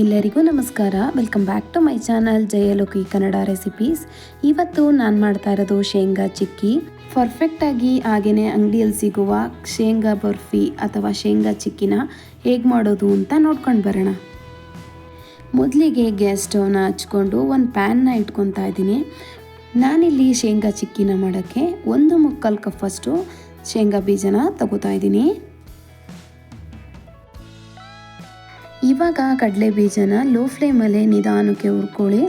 ಎಲ್ಲರಿಗೂ ನಮಸ್ಕಾರ. Welcome back to my channel Jayaloki Kannada recipes ಇವತ್ತು ನಾನು ಮಾಡ್ತಾ ಇರೋದು ಶೇಂಗಾ ಚಿಕ್ಕಿ. ಪರ್ಫೆಕ್ಟಾಗಿ ಹಾಗೆಯೇ ಅಂಗಡಿಯಲ್ಲಿ ಸಿಗುವ ಶೇಂಗಾ ಬರ್ಫಿ ಅಥವಾ ಶೇಂಗಾ ಚಿಕ್ಕಿನ ಹೇಗೆ ಮಾಡೋದು ಅಂತ ನೋಡ್ಕೊಂಡು ಬರೋಣ. ಮೊದಲಿಗೆ ಗ್ಯಾಸ್ ಸ್ಟವ್ನ ಹಚ್ಕೊಂಡು ಒಂದು ಪ್ಯಾನ್ನ ಇಟ್ಕೊತಾ ಇದ್ದೀನಿ. ನಾನಿಲ್ಲಿ ಶೇಂಗಾ ಚಿಕ್ಕಿನ ಮಾಡೋಕ್ಕೆ ಒಂದು ಮುಕ್ಕಾಲು ಕಪ್ಪಷ್ಟು ಶೇಂಗಾ ಬೀಜನ ತಗೋತಾ ಇದ್ದೀನಿ. ಇವಾಗ ಕಡಲೆ ಬೀಜನ ಲೋ ಫ್ಲೇಮಲ್ಲೇ ನಿಧಾನಕ್ಕೆ ಹುರ್ಕೊಳ್ಳಿ.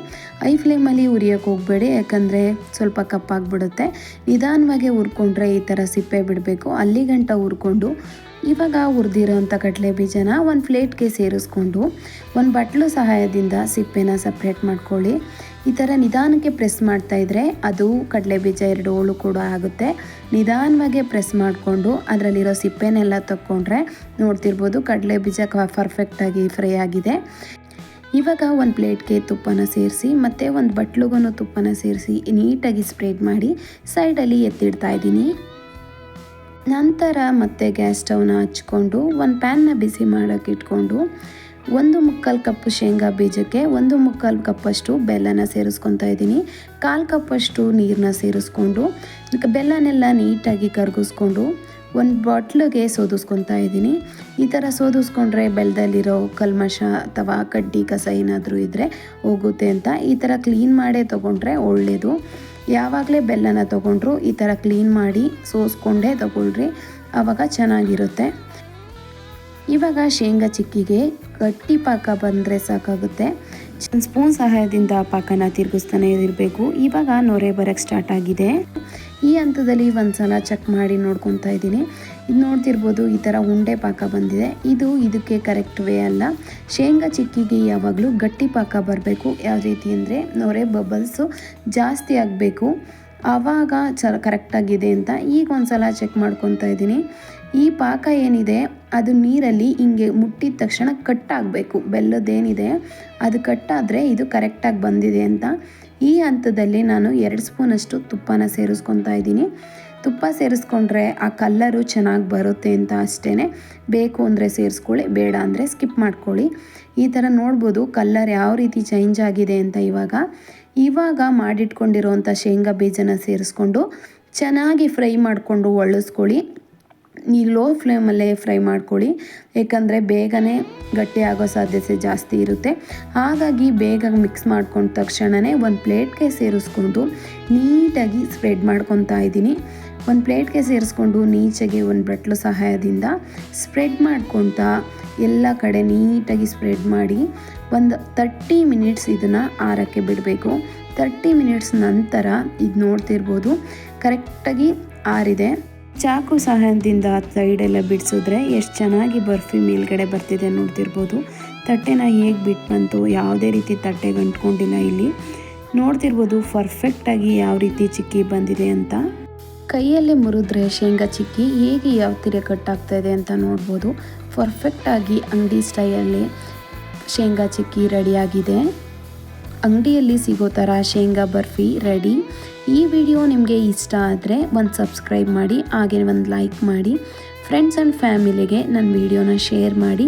ಐ ಫ್ಲೇಮಲ್ಲಿ ಉರಿಯೋಕ್ಕೆ ಹೋಗಬೇಡಿ, ಯಾಕಂದರೆ ಸ್ವಲ್ಪ ಕಪ್ಪಾಗ್ಬಿಡುತ್ತೆ. ನಿಧಾನವಾಗಿ ಹುರ್ಕೊಂಡ್ರೆ ಈ ಥರ ಸಿಪ್ಪೆ ಬಿಡಬೇಕು. ಅಲ್ಲಿ ಗಂಟ ಹುರ್ಕೊಂಡು ಇವಾಗ ಹುರಿದಿರೋಂಥ ಕಡಲೆ ಬೀಜನ ಒಂದು ಪ್ಲೇಟ್ಗೆ ಸೇರಿಸ್ಕೊಂಡು ಒಂದು ಬಟ್ಲು ಸಹಾಯದಿಂದ ಸಿಪ್ಪೆನ ಸಪ್ರೇಟ್ ಮಾಡ್ಕೊಳ್ಳಿ. ಈ ಥರ ನಿಧಾನಕ್ಕೆ ಪ್ರೆಸ್ ಮಾಡ್ತಾ ಇದ್ದರೆ ಅದು ಕಡಲೆ ಬೀಜ ಎರಡು ಹೋಳು ಕೂಡ ಆಗುತ್ತೆ. ನಿಧಾನವಾಗಿ ಪ್ರೆಸ್ ಮಾಡಿಕೊಂಡು ಅದರಲ್ಲಿರೋ ಸಿಪ್ಪೆನೆಲ್ಲ ತಕ್ಕೊಂಡ್ರೆ ನೋಡ್ತಿರ್ಬೋದು ಕಡಲೆ ಬೀಜ ಪರ್ಫೆಕ್ಟಾಗಿ ಫ್ರೈ ಆಗಿದೆ. ಇವಾಗ ಒಂದು ಪ್ಲೇಟ್ಗೆ ತುಪ್ಪನ ಸೇರಿಸಿ ಮತ್ತು ಒಂದು ಬಟ್ಲುಗೂ ತುಪ್ಪನ ಸೇರಿಸಿ ನೀಟಾಗಿ ಸ್ಪ್ರೆಡ್ ಮಾಡಿ ಸೈಡಲ್ಲಿ ಎತ್ತಿಡ್ತಾ ಇದ್ದೀನಿ. ನಂತರ ಮತ್ತೆ ಗ್ಯಾಸ್ ಸ್ಟವ್ನ ಹಚ್ಕೊಂಡು ಒಂದು ಪ್ಯಾನ್ನ ಬಿಸಿ ಮಾಡೋಕ್ಕೆ ಇಟ್ಕೊಂಡು ಒಂದು ಮುಕ್ಕಾಲು ಕಪ್ಪು ಶೇಂಗಾ ಬೀಜಕ್ಕೆ ಒಂದು ಮುಕ್ಕಾಲು ಕಪ್ಪಷ್ಟು ಬೆಲ್ಲನ ಸೇರಿಸ್ಕೊತಾ ಇದ್ದೀನಿ. ಕಾಲು ಕಪ್ಪಷ್ಟು ನೀರನ್ನ ಸೇರಿಸ್ಕೊಂಡು ಬೆಲ್ಲನೆಲ್ಲ ನೀಟಾಗಿ ಕರಗಿಸ್ಕೊಂಡು ಒಂದು ಬಾಟ್ಲಿಗೆ ಸೋದಿಸ್ಕೊತಾ ಇದ್ದೀನಿ. ಈ ಥರ ಸೋದಿಸ್ಕೊಂಡ್ರೆ ಬೆಲ್ಲದಲ್ಲಿರೋ ಕಲ್ಮಶ ಅಥವಾ ಕಡ್ಡಿ ಕಸ ಏನಾದರೂ ಇದ್ದರೆ ಹೋಗುತ್ತೆ ಅಂತ. ಈ ಥರ ಕ್ಲೀನ್ ಮಾಡೇ ತೊಗೊಂಡ್ರೆ ಒಳ್ಳೆಯದು ಯಾವಾಗಲೇ ಬೆಲ್ಲನ ತೊಗೊಂಡ್ರು ಈ ಥರ ಕ್ಲೀನ್ ಮಾಡಿ ಸೋಸ್ಕೊಂಡೇ ತೊಗೊಳ್ರಿ. ಆವಾಗ ಚೆನ್ನಾಗಿರುತ್ತೆ. ಇವಾಗ ಶೇಂಗಾ ಚಿಕ್ಕಿಗೆ ಗಟ್ಟಿ ಪಾಕ ಬಂದರೆ ಸಾಕಾಗುತ್ತೆ. ಸ್ಪೂನ್ ಸಹಾಯದಿಂದ ಪಾಕನ ತಿರುಗಿಸ್ತಾನೆ ಇರಬೇಕು. ಇವಾಗ ನೊರೆ ಬರೋಕ್ಕೆ ಸ್ಟಾರ್ಟ್ ಆಗಿದೆ. ಈ ಹಂತದಲ್ಲಿ ಒಂದು ಸಲ ಚೆಕ್ ಮಾಡಿ ನೋಡ್ಕೊತಾ ಇದ್ದೀನಿ. ಇದು ನೋಡ್ತಿರ್ಬೋದು, ಈ ಥರ ಉಂಡೆ ಪಾಕ ಬಂದಿದೆ. ಇದು ಇದಕ್ಕೆ ಕರೆಕ್ಟ್ ವೇ ಅಲ್ಲ. ಶೇಂಗಾ ಚಿಕ್ಕಿಗೆ ಯಾವಾಗಲೂ ಗಟ್ಟಿ ಪಾಕ ಬರಬೇಕು. ಯಾವ ರೀತಿ ಅಂದರೆ ನೊರೆ ಬಬಲ್ಸು ಜಾಸ್ತಿ ಆಗಬೇಕು. ಆವಾಗ ಚ ಕರೆಕ್ಟಾಗಿದೆ ಅಂತ ಈಗ ಒಂದು ಸಲ ಚೆಕ್ ಮಾಡ್ಕೊತಾ ಇದ್ದೀನಿ. ಈ ಪಾಕ ಏನಿದೆ? ಅದು ನೀರಲ್ಲಿ ಹಿಂಗೆ ಮುಟ್ಟಿದ ತಕ್ಷಣ ಕಟ್ ಆಗಬೇಕು ಬೆಲ್ಲದೇನಿದೆ, ಅದು ಕಟ್ಟಾದರೆ ಇದು ಕರೆಕ್ಟಾಗಿ ಬಂದಿದೆ ಅಂತ. ಈ ಹಂತದಲ್ಲಿ ನಾನು ಎರಡು ಸ್ಪೂನಷ್ಟು ತುಪ್ಪನ ಸೇರಿಸ್ಕೊತಾ ಇದ್ದೀನಿ. ತುಪ್ಪ ಸೇರಿಸ್ಕೊಂಡ್ರೆ ಆ ಕಲ್ಲರು ಚೆನ್ನಾಗಿ ಬರುತ್ತೆ ಅಂತ ಅಷ್ಟೇ ಬೇಕು ಅಂದರೆ ಸೇರಿಸ್ಕೊಳ್ಳಿ, ಬೇಡ ಅಂದರೆ ಸ್ಕಿಪ್ ಮಾಡ್ಕೊಳ್ಳಿ. ಈ ಥರ ನೋಡ್ಬೋದು ಕಲ್ಲರ್ ಯಾವ ರೀತಿ ಚೇಂಜ್ ಆಗಿದೆ ಅಂತ ಇವಾಗ. ಇವಾಗ ಮಾಡಿಟ್ಕೊಂಡಿರೋವಂಥ ಶೇಂಗಾ ಬೀಜನ ಸೇರಿಸ್ಕೊಂಡು ಚೆನ್ನಾಗಿ ಫ್ರೈ ಮಾಡಿಕೊಂಡು ಒಳ್ಳಿಸ್ಕೊಳ್ಳಿ. ನೀ ಲೋ ಫ್ಲೇಮಲ್ಲೇ ಫ್ರೈ ಮಾಡ್ಕೊಳ್ಳಿ ಏಕೆಂದರೆ ಬೇಗನೆ ಗಟ್ಟಿ ಆಗೋ ಸಾಧ್ಯತೆ ಜಾಸ್ತಿ ಇರುತ್ತೆ. ಹಾಗಾಗಿ ಬೇಗ ಮಿಕ್ಸ್ ಮಾಡ್ಕೊಂಡ ತಕ್ಷಣವೇ ಒಂದು ಪ್ಲೇಟ್ಗೆ ಸೇರಿಸ್ಕೊಂಡು ನೀಟಾಗಿ ಸ್ಪ್ರೆಡ್ ಮಾಡ್ಕೊತಾ ಇದ್ದೀನಿ. ಒಂದು ಪ್ಲೇಟ್ಗೆ ಸೇರಿಸ್ಕೊಂಡು ನೀಚೆಗೆ ಒಂದು ಬಟ್ಲು ಸಹಾಯದಿಂದ ಸ್ಪ್ರೆಡ್ ಮಾಡ್ಕೊತಾ ಎಲ್ಲ ಕಡೆ ನೀಟಾಗಿ ಸ್ಪ್ರೆಡ್ ಮಾಡಿ ಒಂದು ತರ್ಟಿ ಮಿನಿಟ್ಸ್ ಇದನ್ನು ಆರಕ್ಕೆ ಬಿಡಬೇಕು. ತರ್ಟಿ ಮಿನಿಟ್ಸ್ ನಂತರ ಇದು ನೋಡ್ತಿರ್ಬೋದು. ಕರೆಕ್ಟಾಗಿ ಆರಿದೆ. ಚಾಕು ಸಹಾಯದಿಂದ ಸೈಡೆಲ್ಲ ಬಿಡಿಸಿದ್ರೆ ಎಷ್ಟು ಚೆನ್ನಾಗಿ ಬರ್ಫಿ ಮೇಲ್ಗಡೆ ಬರ್ತಿದೆ ನೋಡ್ತಿರ್ಬೋದು. ತಟ್ಟೆನ ಹೇಗೆ ಬಿಟ್ಟು ಬಂತು, ಯಾವುದೇ ರೀತಿ ತಟ್ಟೆಗೆ ಅಂಟ್ಕೊಂಡಿಲ್ಲ ಇಲ್ಲಿ. ನೋಡ್ತಿರ್ಬೋದು ಪರ್ಫೆಕ್ಟಾಗಿ ಯಾವ ರೀತಿ ಚಿಕ್ಕಿ ಬಂದಿದೆ ಅಂತ. ಕೈಯಲ್ಲಿ ಮುರಿದ್ರೆ ಶೇಂಗಾ ಚಿಕ್ಕಿ ಹೇಗೆ ಯಾವ ತೀರ ಕಟ್ಟಾಗ್ತಾ ಇದೆ ಅಂತ ನೋಡ್ಬೋದು. ಪರ್ಫೆಕ್ಟಾಗಿ ಅಂಗಡಿ ಸ್ಟೈಲಲ್ಲಿ ಶೇಂಗಾ ಚಿಕ್ಕಿ ರೆಡಿಯಾಗಿದೆ ಅಂಗಡಿಯಲ್ಲಿ ಸಿಗೋ ಥರ ಶೇಂಗಾ ಬರ್ಫಿ ರೆಡಿ. ಈ ವಿಡಿಯೋ ನಿಮಗೆ ಇಷ್ಟ ಆದರೆ ಒಂದು ಸಬ್ಸ್ಕ್ರೈಬ್ ಮಾಡಿ ಹಾಗೆ ಒಂದು ಲೈಕ್ ಮಾಡಿ. ಫ್ರೆಂಡ್ಸ್ ಆ್ಯಂಡ್ ಫ್ಯಾಮಿಲಿಗೆ ನನ್ನ ವಿಡಿಯೋನ ಶೇರ್ ಮಾಡಿ.